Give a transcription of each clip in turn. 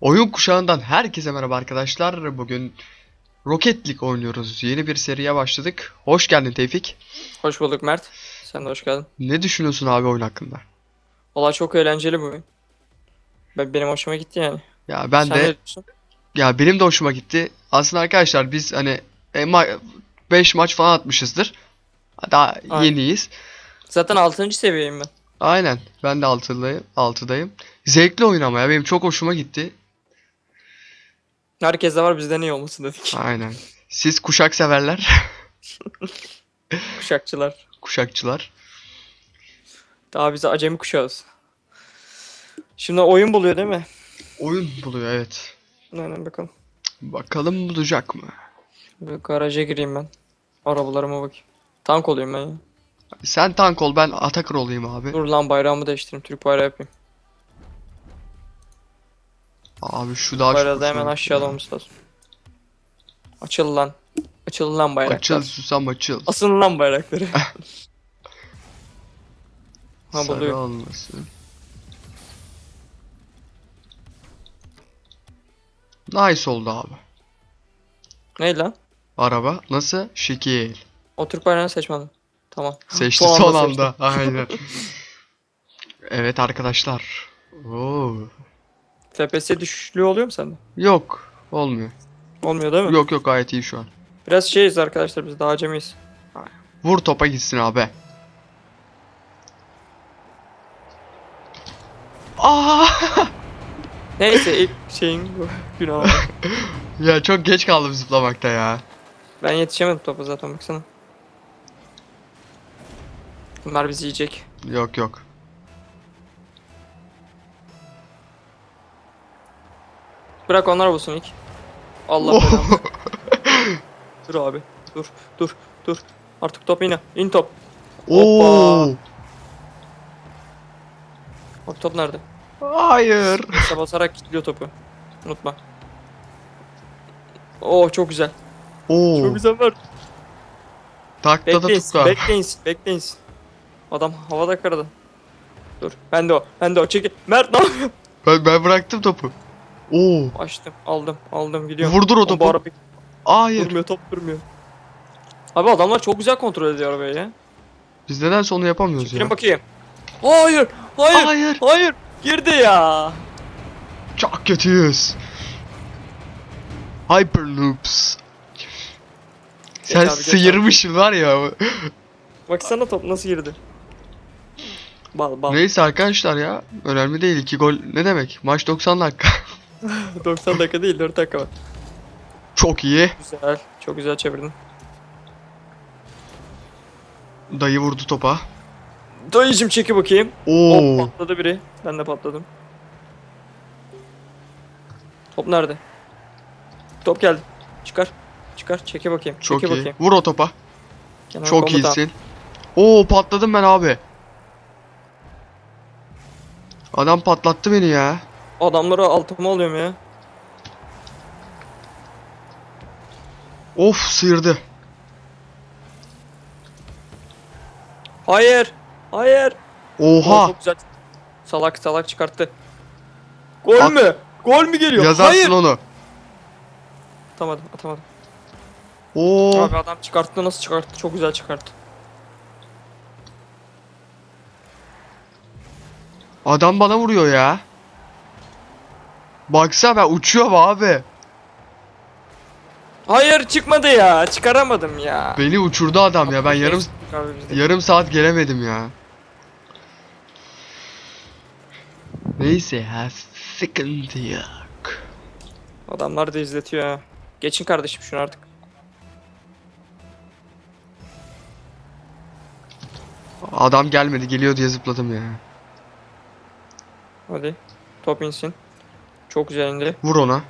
Oyun kuşağından herkese merhaba arkadaşlar. Bugün Rocket League oynuyoruz. Yeni bir seriye başladık. Hoş geldin Tevfik. Hoş bulduk Mert. Sen de hoş geldin. Ne düşünüyorsun abi oyun hakkında? Valla çok eğlenceli bu oyun. Ben, benim hoşuma gitti yani. Ya ben Sen de diyorsun? ya benim de hoşuma gitti. Aslında arkadaşlar biz hani 5 maç falan atmışızdır. Daha Aynen. yeniyiz. Zaten 6. seviyeyim ben. Aynen. Ben de 6'dayım. 6'dayım. Zevkli oyun ama ya benim çok hoşuma gitti. Herkes de var bizden iyi olmasın dedik. Aynen. Siz kuşak severler. Kuşakçılar. Kuşakçılar. Daha bize acemi kuşağız. Şimdi oyun buluyor değil mi? Oyun buluyor evet. Aynen bakalım. Bakalım bulacak mı? Bir garaja gireyim ben. Arabalarıma bakayım. Tank olayım ben ya. Sen tank ol ben atakır olayım abi. Dur lan bayrağımı değiştireyim. Türk bayrağı yapayım. Abi şu daha çok da hemen gitti olması lazım. Açıl lan. Açıl lan bayraklar. Açıl susam açıl. Asın lan bayrakları. ha Sarı buluyor. olmasın. Nice oldu abi. Ne lan? Araba nasıl? Şekil. O Türk bayrağını seçmedim. Tamam. Seçti Son anda anda. Aynen. evet arkadaşlar. Oo. FPS düşüşlüğü oluyor mu sende? Yok. Olmuyor. Olmuyor değil mi? Yok yok gayet iyi şu an. Biraz şeyiz arkadaşlar biz daha acemiyiz. Vur topa gitsin abi. Aa! Neyse ilk şeyin bu günahı. ya çok geç kaldım zıplamakta ya. ben yetişemedim topa zaten baksana. Bunlar bizi yiyecek. Yok yok. Bırak onlar bulsun ilk. Allah Oh. belanı. dur abi. Dur dur dur. Artık top yine. İn top. Oo! Bak top nerede? Hayır. Kısa basarak kilitliyor topu. Unutma. Oo çok güzel. Oo. Çok güzel ver. Takta da tukka. bekleyin, bekleyin. Adam havada karadı. Dur, ben de o, ben de o. Çekil. Mert ne yapıyor? Ben, ben bıraktım topu. Oo. Açtım, aldım, aldım, gidiyorum. Vurdur o topu. Araba Hayır. durmuyor, top durmuyor. Abi adamlar çok güzel kontrol ediyor arabayı ya. Biz nedense onu yapamıyoruz Çekilin ya. bakayım. Hayır, hayır, hayır, Hayır. Girdi ya. Çok kötüyüz. Hyper noobs. Sen abi. sıyırmışsın var ya. Baksana top nasıl girdi. Bal bal. Neyse arkadaşlar ya. Önemli değil. 2 gol ne demek? Maç 90 dakika. 90 dakika değil, 4 dakika var. Çok iyi. Güzel, çok güzel çevirdin. Dayı vurdu topa. Dayıcım çeki bakayım. Oo. Hop patladı biri. Ben de patladım. Top nerede? Top geldi. Çıkar. Çıkar. Çeke bakayım. Çok Çeke iyi. bakayım. Vur o topa. Kenan Çok komutan. iyisin. Oo patladım ben abi. Adam patlattı beni ya. Adamları altıma alıyorum ya. Of sıyırdı. Hayır. Hayır. Oha. çok güzel. Salak salak çıkarttı. Gol At. mü? Gol mü geliyor? Yazarsın Hayır. onu. Atamadım atamadım. Oo. Abi adam çıkarttı nasıl çıkarttı? Çok güzel çıkarttı. Adam bana vuruyor ya. Baksana ben uçuyorum abi. Hayır çıkmadı ya. Çıkaramadım ya. Beni uçurdu adam ya. Ben yarım yarım saat gelemedim ya. Neyse ya sıkıntı yok. Adamlar da izletiyor ha. Geçin kardeşim şunu artık. Adam gelmedi geliyor diye zıpladım ya. Hadi. Top insin. Çok güzel indi. Vur ona.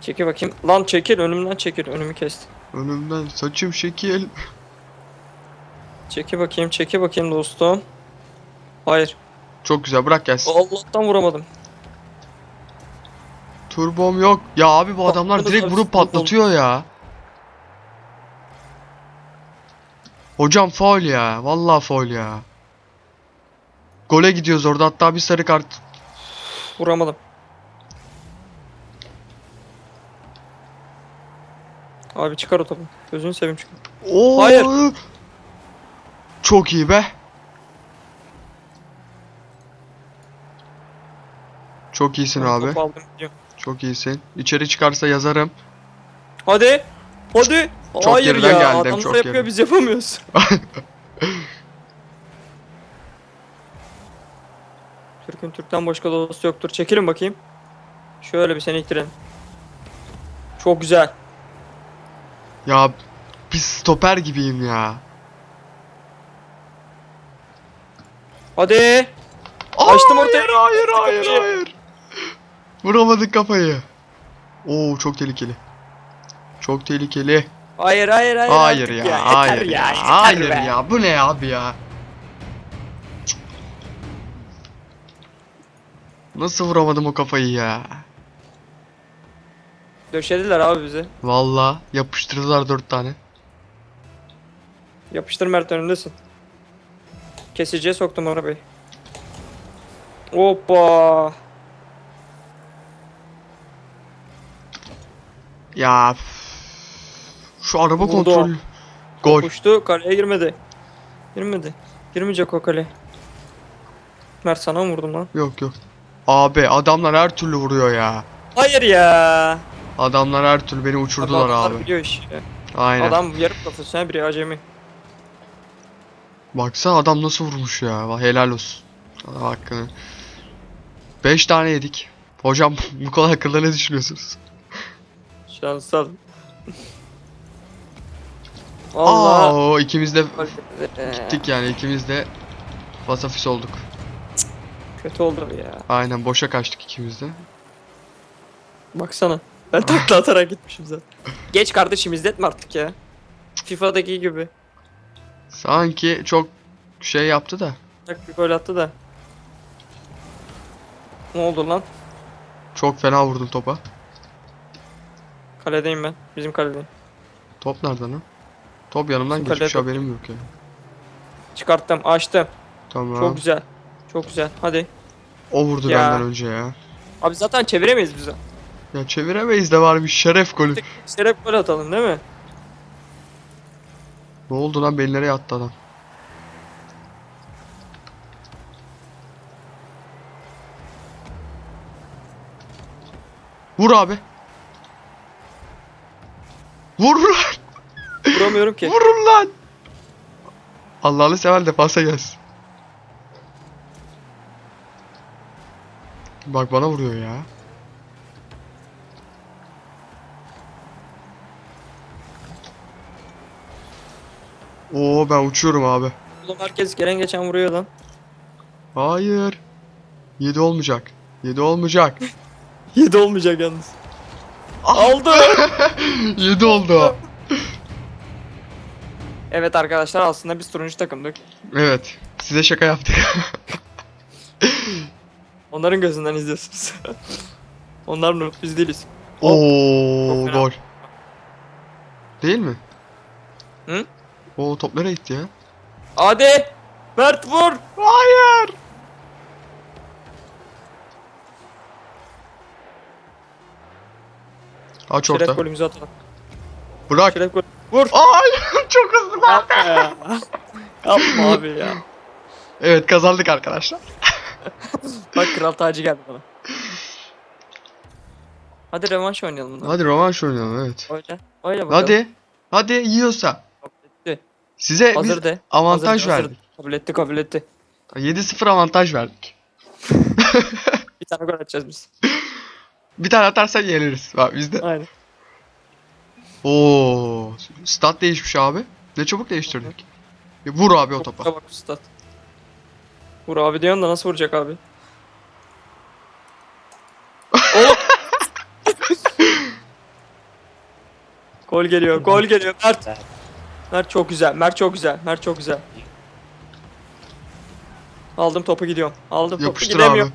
Çekil bakayım. Lan çekil önümden çekil. Önümü kesti. Önümden saçım şekil. Çekil bakayım çekil bakayım dostum. Hayır. Çok güzel bırak gelsin. Allah'tan vuramadım. Turbom yok. Ya abi bu adamlar direkt vurup patlatıyor ya. Hocam faul ya. Vallahi faul ya. Gole gidiyoruz orada hatta bir sarı kart. Vuramadım. Abi çıkar o topu. Gözünü seveyim çıkar. Oo. Hayır. Çok iyi be. Çok iyisin Ben abi. Aldım. Çok iyisin. İçeri çıkarsa yazarım. Hadi. Hadi. Çok Hayır geriden ya. geldim, Adamlar çok yapıyor geriden. biz yapamıyoruz. Türk'ün Türk'ten başka dostu yoktur. Çekilin bakayım. Şöyle bir seni ittirelim. Çok güzel. Ya bir stoper gibiyim ya. Hadi. Açtım Hayır, ortaya. Hayır hayır Kapıyı. hayır. Vuramadık kafayı. Oo çok tehlikeli. Çok tehlikeli. Hayır hayır hayır. Hayır ya, Yeter hayır ya, yeter hayır be. ya. Bu ne abi ya? Nasıl vuramadım o kafayı ya? Döşediler abi bizi. Valla yapıştırdılar dört tane. Yapıştır Mert önündesin. Kesiciye soktum arabayı. Hoppa. Ya şu araba Vurdu. kontrol. Gol. Uçtu kaleye girmedi. Girmedi. Girmeyecek o kale. Mert sana mı vurdum lan? Yok yok. Abi adamlar her türlü vuruyor ya. Hayır ya. Adamlar her türlü beni uçurdular Adamlar abi. biliyor işi. Aynen. Adam yarım profesyonel biri acemi. Baksana adam nasıl vurmuş ya. Vay, Helal olsun. Sana hakkını. 5 tane yedik. Hocam bu konu hakkında ne düşünüyorsunuz? Şansal. Allah. Aa, o ikimiz de gittik yani ikimiz de fasafis olduk. Kötü oldu ya. Aynen boşa kaçtık ikimiz de. Baksana. Ben takla atarak gitmişim zaten. Geç kardeşim izletme artık ya. FIFA'daki gibi. Sanki çok şey yaptı da. Tak bir gol attı da. Ne oldu lan? Çok fena vurdum topa. Kaledeyim ben. Bizim kaledeyim. Top nereden lan? Top yanımdan Şu geçmiş kalede- haberim yok ya. Çıkarttım, açtım. Tamam. Çok güzel. Çok güzel. Hadi. O vurdu Ya. benden önce ya. Abi zaten çeviremeyiz biz. Ya çeviremeyiz de var bir şeref golü. Serap gol atalım değil mi? Ne oldu lan beni nereye attı adam? Vur abi. Vur lan. Vuramıyorum ki. Vurun lan. Allah'ını sever de pasa gelsin. Bak bana vuruyor ya. Oo ben uçuyorum abi. Oğlum herkes gelen geçen vuruyor lan. Hayır. 7 olmayacak. 7 olmayacak. 7 olmayacak yalnız. Ah! Aldı. 7 oldu. evet arkadaşlar aslında biz turuncu takımdık. Evet. Size şaka yaptık. Onların gözünden izliyorsunuz. Onlar mı? Biz değiliz. Oo gol. Değil mi? Hı? Oo top nereye gitti ya? Hadi. Mert vur. Hayır. Aç Şeref orta. golümüzü atalım. Bırak. Şeref gol. Vur. Hayır. Çok hızlı. Yapma ya. Yapma abi ya. Evet kazandık arkadaşlar. Bak kral tacı geldi bana. Hadi revanş oynayalım. Hadi rövanş oynayalım evet. Öyle. Öyle bakalım. Hadi. Hadi yiyorsa. Size Hazır biz de. avantaj hazır hazır verdik. de. Kabul etti kabul etti. 7-0 avantaj verdik. Bir tane gol atacağız biz. Bir tane atarsan yeneriz. Bak bizde. Aynen. Oo, stat değişmiş abi. Ne çabuk değiştirdik. Ya vur abi o topa. Bak stat. Vur abi diyorsun da nasıl vuracak abi? Oğlum. gol geliyor, gol geliyor. Mert. Mert çok güzel, Mert çok güzel, Mert çok güzel. Aldım topu gidiyorum. Aldım topu Yapıştır gidemiyorum.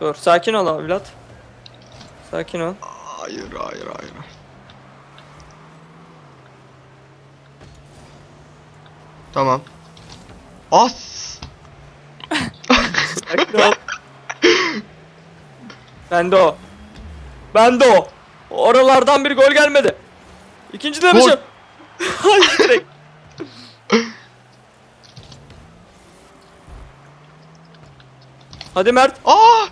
abi. Dur, sakin ol evlat. Sakin ol. Hayır hayır hayır. Tamam. As. Sakin ol. Ben de o. Ben de o. Oralardan bir gol gelmedi. İkinci de Gol. Hacı direkt. Hadi Mert. Aa!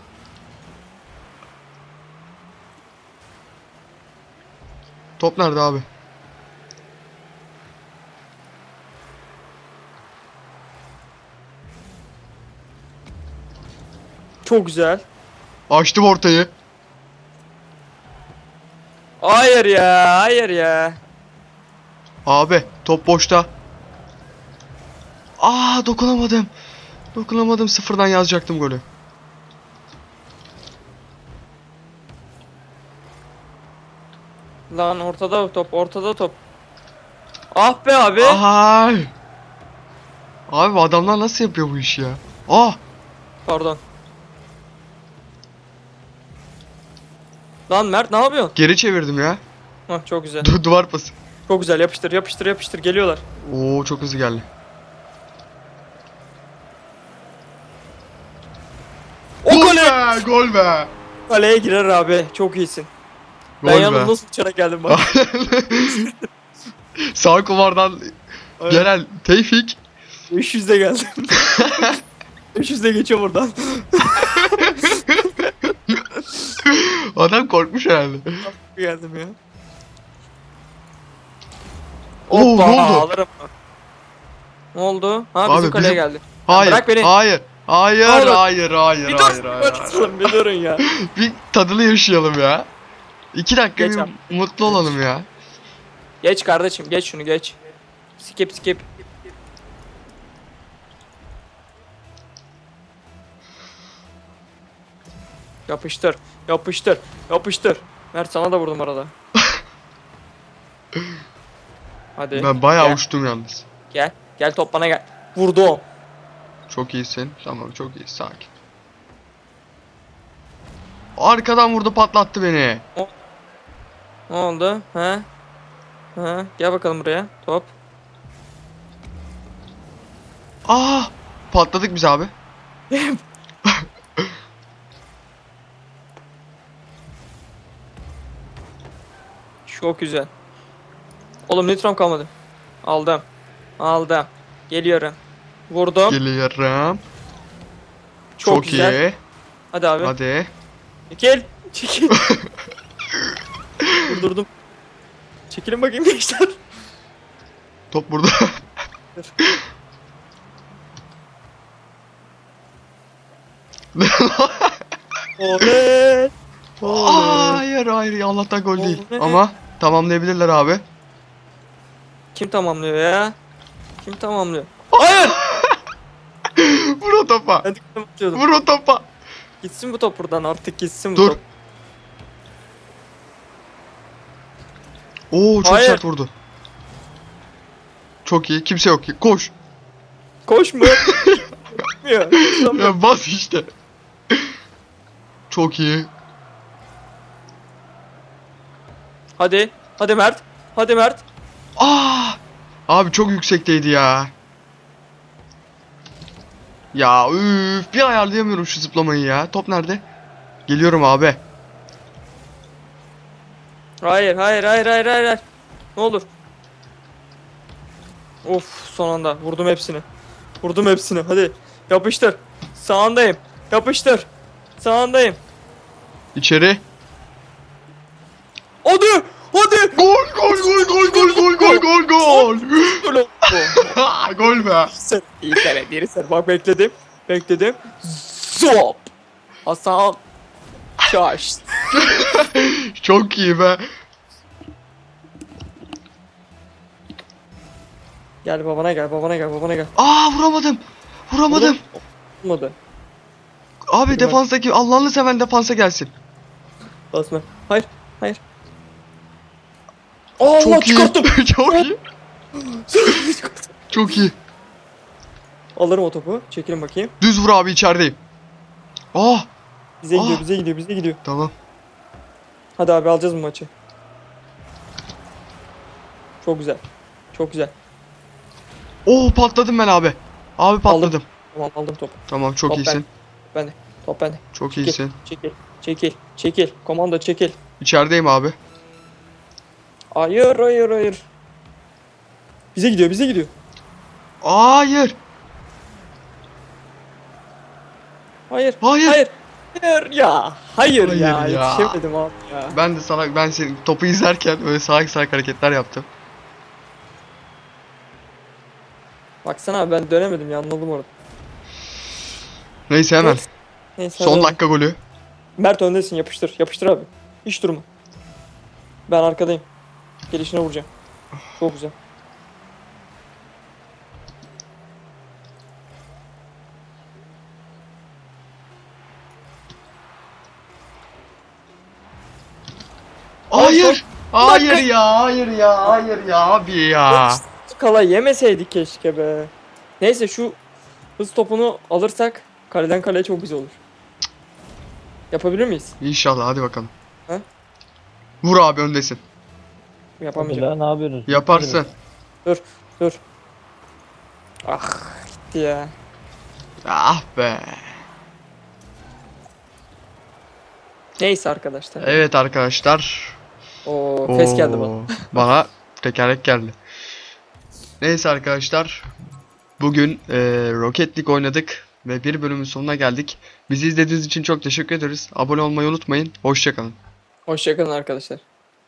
Top nerede abi? Çok güzel. Açtım ortayı. Hayır ya, hayır ya. Abi top boşta. Aa dokunamadım. Dokunamadım sıfırdan yazacaktım golü. Lan ortada top, ortada top. Ah be abi. Ay. Abi bu adamlar nasıl yapıyor bu işi ya? Ah Pardon. Lan Mert ne yapıyorsun? geri çevirdim ya. Hah çok güzel. Du duvar pası. Çok güzel yapıştır yapıştır yapıştır geliyorlar. Oo çok hızlı geldi. O Gol kale be, gol be. kaleye girer abi. Çok iyisin. Gol ben be. yalnız nasıl uçarak geldim bak. Sağ kumardan Evet. gelen Tevfik 500'de geldim. 500'de geçiyor buradan. Adam korkmuş herhalde. geldim ya. Oo, Hoppa ne oldu? alırım. Ne oldu? Ha Abi, bizim kaleye bizim- geldi. Hayır. bırak beni. Hayır. Hayır, Ne olur. hayır, hayır, Bir hayır, dur. hayır, Bir hayır. durun, bir durun ya. Bir tadını yaşayalım ya. İki dakika Geç bir abi. mutlu olalım ya. Geç kardeşim geç şunu geç. Skip skip. Yapıştır. Yapıştır. Yapıştır. Mert sana da vurdum arada. Hadi. Ben bayağı gel, uçtum yalnız. Gel. Gel top bana gel. Vurdum. Çok iyisin. Tamam çok iyi. Sakin. Arkadan vurdu patlattı beni. Ne oldu? Ha? Ha? Gel bakalım buraya. Top. Aa! Patladık biz abi. Çok güzel. Oğlum nitrom kalmadı. Aldım. Aldım. Geliyorum. Vurdum. Geliyorum. Çok, Çok, güzel. iyi. Hadi abi. Hadi. Çekil. Çekil. Durdurdum. Çekilin bakayım gençler. Top burada. Oley. Oley. hayır hayır Allah'tan gol değil. Oley. Ama tamamlayabilirler abi. Kim tamamlıyor ya? Kim tamamlıyor? Hayır. Vur o topa. Ben atıyordum. Vur o topa. Gitsin bu top buradan artık gitsin bu Dur. top. Oo çok Hayır. sert vurdu. Çok iyi. Kimse yok ki. Koş. Gitmiyor. Tamam. Ya bas işte. Çok iyi. Hadi. Hadi Mert. Hadi Mert. Aa! Abi çok yüksekteydi ya. Ya üf bir ayarlayamıyorum şu zıplamayı ya. Top nerede? Geliyorum abi. Hayır hayır hayır hayır hayır. hayır. Ne olur. Of son anda vurdum hepsini. Vurdum hepsini. Hadi yapıştır. Sağındayım. Yapıştır. Sağındayım. İçeri. Hadi. Hadi. Gol gol gol gol gol gol gol gol gol. Gol oldu. gol be. Sen iyi sene, geri sene. Bak bekledim. Bekledim. Zop. Hasan. Şaş. Çok iyi be. Gel babana gel babana gel babana gel. Aa vuramadım. Vuramadım. Olmadı. Abi defanstaki Allah'ını seven defansa gelsin. Basma. Hayır. Hayır. Allah Çok iyi. çıkarttım. Çok iyi. Çok iyi. Alırım o topu. Çekilin bakayım. Düz vur abi içerideyim. Ah Bize gidiyor, Ah. bize gidiyor, bize gidiyor. tamam. Hadi abi alacağız bu maçı. Çok güzel. Çok güzel. Oo patladım ben abi. Abi patladım. Tamam aldım topu. Tamam çok Top iyisin. Ben. Top bende. Çok Çekil. iyisin. Çekil. Çekil. Çekil. Komando çekil. İçerideyim abi. Hayır hayır hayır. Bize gidiyor bize gidiyor. Hayır. Hayır. Hayır. Hayır. Hayır ya. Hayır, Hayır ya. ya. Yetişemedim abi ya. Ben de sana ben senin topu izlerken böyle salak salak hareketler yaptım. Baksana abi ben dönemedim yanladım orada. Neyse hemen. Neyse. Son hadi. dakika golü. Mert öndesin yapıştır. Yapıştır abi. Hiç durma. Ben arkadayım. Gelişine vuracağım. Çok güzel. Hayır. Hayır ya, hayır ya, hayır ya abi ya. Kala yemeseydik keşke be. Neyse şu hız topunu alırsak kaleden kaleye çok güzel olur. Yapabilir miyiz? İnşallah hadi bakalım. He? Vur abi öndesin. Yapamayacağım. Abdullah ne yapıyorsunuz? Yaparsın. Dur. Ah gitti ya. Ah be. Neyse arkadaşlar. Evet arkadaşlar. Oo, pes geldi bana. Bana tekerlek geldi. Neyse arkadaşlar. Bugün e, Rocket League oynadık ve bir bölümün sonuna geldik. Bizi izlediğiniz için çok teşekkür ederiz. Abone olmayı unutmayın. Hoşçakalın. Hoşçakalın arkadaşlar.